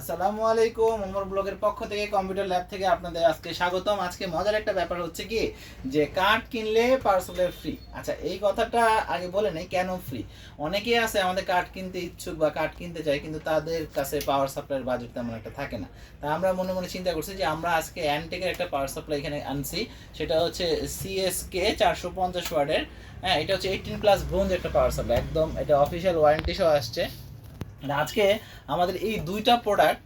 আসসালামু আলাইকুম ওমর ব্লগের পক্ষ থেকে কম্পিউটার ল্যাব থেকে আপনাদের আজকে স্বাগতম। আজকে মজার একটা ব্যাপার হচ্ছে কি, যে কার্ড কিনলে পার্সেলের ফ্রি আচ্ছা এই কথাটা আগে বলে নেই, কেন ফ্রি অনেকেই আছে আমাদের কার্ড কিনতে ইচ্ছুক বা কার্ড কিনতে চায়, কিন্তু তাদের কাছে পাওয়ার সাপ্লাইয়ের বাজেট তেমন একটা থাকে না। তা আমরা মনে মনে চিন্তা করছি যে আমরা আজকে অ্যানটেকের একটা পাওয়ার সাপ্লাই এখানে আনছি, সেটা হচ্ছে সিএসকে চারশো পঞ্চাশ ওয়ার্ডের হ্যাঁ এটা হচ্ছে এইটিন প্লাস ব্রোঞ্জ একটা পাওয়ার সাপ্লাই একদম এটা অফিসিয়াল ওয়ারেন্টি সহ আসছে। আজকে আমাদের এই দুইটা প্রোডাক্ট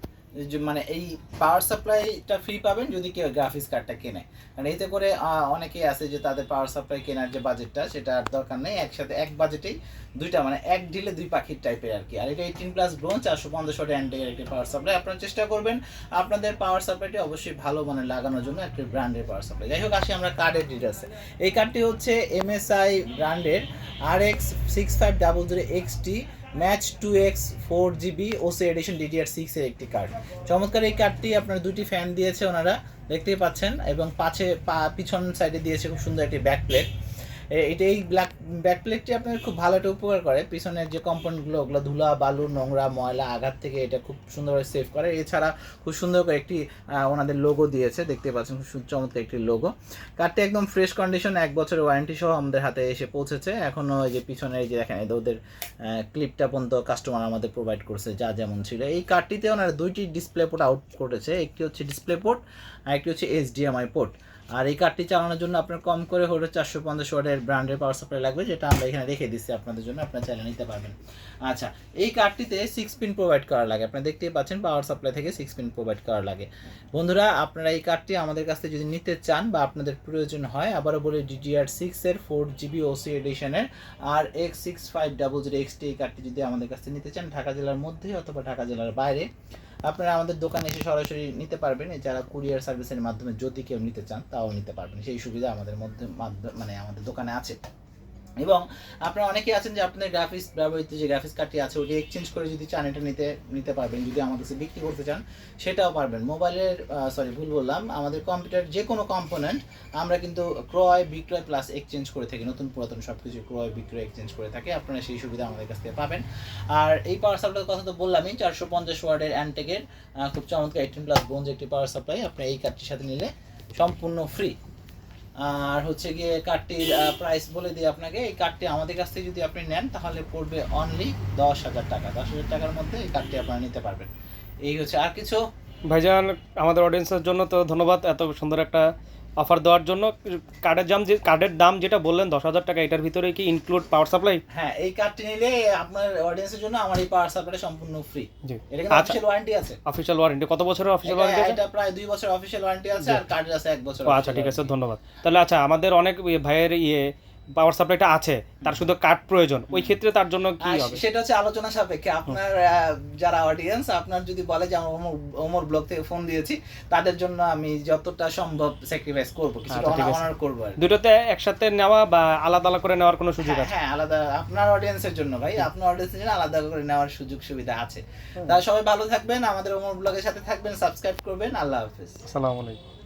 মানে এই পাওয়ার সাপ্লাইটা ফ্রি পাবেন যদি কেউ গ্রাফিক্স কার্ডটা কেনে। কারণ এতে করে অনেকেই আছে যে তাদের পাওয়ার সাপ্লাই কেনার যে বাজেটটা সেটা আর দরকার নেই। একসাথে এক বাজেটেই দুইটা মানে এক ঢিলে দুই পাখির টাইপের আর কি। আর এটা এইটিন প্লাস ব্রোঞ্জ চারশো পঞ্চাশ ওয়াট একটি পাওয়ার সাপ্লাই আপনারা চেষ্টা করবেন আপনাদের পাওয়ার সাপ্লাইটি অবশ্যই ভালো মানে লাগানোর জন্য একটি ব্র্যান্ডের পাওয়ার সাপ্লাই যাই হোক, আসি আমরা কার্ডের ডিটেলসে এই কার্ডটি হচ্ছে এমএসআই ব্র্যান্ডের R X six five double zero X T mech two X four GB OC edition DDR six এর একটি কার্ড চমৎকার এই কার্ডটি আপনার দুটি ফ্যান দিয়েছে ওনারা, দেখতেই পাচ্ছেন, এবং পাছে, পা- পিছন সাইডে দিয়েছে খুব সুন্দর একটি ব্যাক প্লেট এটা এই ব্ল্যাক ব্যাক প্লেটটি আপনার খুব ভালো একটা উপকার করে। পিছনের যে কম্পাউন্ডগুলো ওগুলো ধুলা, বালু, নোংরা, ময়লা, আঘাত থেকে এটা খুব সুন্দরভাবে সেভ করে। এছাড়া খুব সুন্দর করে একটি ওনাদের লোগো দিয়েছে। দেখতে পাচ্ছেন, খুব চমৎকার একটি লোগো কারটি একদম ফ্রেশ কন্ডিশন এক বছরের ওয়ারেন্টি সহ আমাদের হাতে এসে পৌঁছেছে। এখনও এই যে পিছনে এই যে দেখেন ওদের ক্লিপটা পর্যন্ত কাস্টমার আমাদের প্রোভাইড করছে, যা যেমন ছিল। এই কার্ডটিতে ওনারা দুইটি ডিসপ্লে পোর্ট আউট করেছে। একটি হচ্ছে ডিসপ্লে পোর্ট আর একটি হচ্ছে এইচডিএমআই পোর্ট আর এই কার্ডটি চালানোর জন্য আপনার কম করে হলো চারশো পঞ্চাশ ওয়াটের ব্র্যান্ডের পাওয়ার সাপ্লাই লাগবে, যেটা আমরা এখানে রেখে দিচ্ছি আপনাদের জন্য, আপনারা চাইলে নিতে পারবেন। আচ্ছা এই কার্ডটিতে সিক্স পিন প্রোভাইড করা লাগে। আপনারা দেখতেই পাচ্ছেন পাওয়ার সাপ্লাই থেকে সিক্স পিন প্রোভাইড করা লাগে। বন্ধুরা, আপনারা এই কার্ডটি আমাদের কাছ থেকে যদি নিতে চান বা আপনাদের প্রয়োজন হয়, আবারও বলি ডিডিআর সিক্স এর four GB OC এডিশনের R X six five double zero XT এই কার্ডটি যদি আমাদের কাছ থেকে নিতে চান, ঢাকা জেলার মধ্যে অথবা ঢাকা জেলার বাইরে আপনারা আমাদের দোকানে এসে সরাসরি নিতে পারবেন। যারা কুরিয়ার সার্ভিসের মাধ্যমে যদি কেউ নিতে চান, তাও নিতে পারবেন। সেই সুবিধা আমাদের মধ্যে মানে আমাদের দোকানে আছে। এবং আপনারা অনেকেই আছেন যে আপনাদের গ্রাফিক্স ব্যবহৃত যে গ্রাফিক্স কার্ডটি আছে, ওটি এক্সচেঞ্জ করে যদি চান, এটা নিতে নিতে পারবেন। যদি আমাদের কাছে বিক্রি করতে চান, সেটাও পারবেন। মোবাইলের সরি ভুল বললাম। আমাদের কম্পিউটার যে কোনো কম্পোনেন্ট আমরা কিন্তু ক্রয়, বিক্রয় প্লাস এক্সচেঞ্জ করে থাকি। নতুন, পুরাতন সব কিছু ক্রয়, বিক্রয় এক্সচেঞ্জ করে থাকি। আপনারা সেই সুবিধা আমাদের কাছ থেকে পাবেন। আর এই পাওয়ার সাপ্লাইয়ের কথা তো বললামই, চারশো পঞ্চাশ ওয়ার্ডের অ্যান্টেকের খুব চমৎকার এইটিন প্লাস বোনজ একটি পাওয়ার সাপ্লাই আপনি এই কার্ডটির সাথে নিলে সম্পূর্ণ ফ্রি আর হচ্ছে গিয়ে কার্ডটির প্রাইস বলে দিই আপনাকে, এই কার্ডটি আমাদের কাছ থেকে যদি আপনি নেন, তাহলে পড়বে অনলি দশ হাজার টাকা। দশ হাজার টাকার মধ্যে এই কার্ডটি আপনারা নিতে পারবেন। এই হচ্ছে আর কিছু? ভাইজান, আমাদের অডিয়েন্সের জন্য তো ধন্যবাদ। এত সুন্দর একটা অফার দেওয়ার জন্য কার্ডের দাম যে কার্ডের দাম যেটা বললেন দশ হাজার টাকা এটার ভিতরে কি ইনক্লুড পাওয়ার সাপ্লাই হ্যাঁ এই কার্ডটি নিলে আপনার অডিয়েন্সের জন্য আমার এই পাওয়ার সাপ্লাই সম্পূর্ণ ফ্রি জি। এটা কিন্তু অফিশিয়াল ওয়ারেন্টি আছে। অফিসিয়াল ওয়ারেন্টি কত বছরের অফিসিয়াল এটা ওয়ারেন্টি আছে? এটা প্রায় দুই বছর অফিসিয়াল ওয়ারেন্টি আছে আর কার্ডের আছে এক বছর আচ্ছা ঠিক আছে ধন্যবাদ। তাহলে আচ্ছা আমাদের অনেক ইয়ে ভাইয়ের ইয়ে পাওয়ার সাপ্লাইটা আছে তার শুধু কার্ড প্রয়োজন ওই ক্ষেত্রে তার জন্য কি হবে? সেটা হচ্ছে আলোচনা সাপেক্ষে। আপনার যারা অডিয়েন্স আপনার যদি বলে যে আমার ওমর ব্লগ থেকে ফোন দিয়েছি তাদের জন্য আমি যতটা সম্ভব স্যাক্রিফাইস করব কিছুটা। অনার করব। দুটোতে একসাথে নেওয়া বা আলাদা আলাদা করে নেওয়ার কোনো সুযোগ হ্যাঁ, আছে? হ্যাঁ আলাদা আপনার অডিয়েন্সের জন্য ভাই। আপনার অডিয়েন্সের জন্য আলাদা করে নেওয়ার সুযোগ সুবিধা আছে। তারা সবাই ভালো থাকবেন আমাদের ওমর ব্লগের সাথে থাকবেন সাবস্ক্রাইব করবেন। আল্লাহ হাফেজ। আসসালামু আলাইকুম।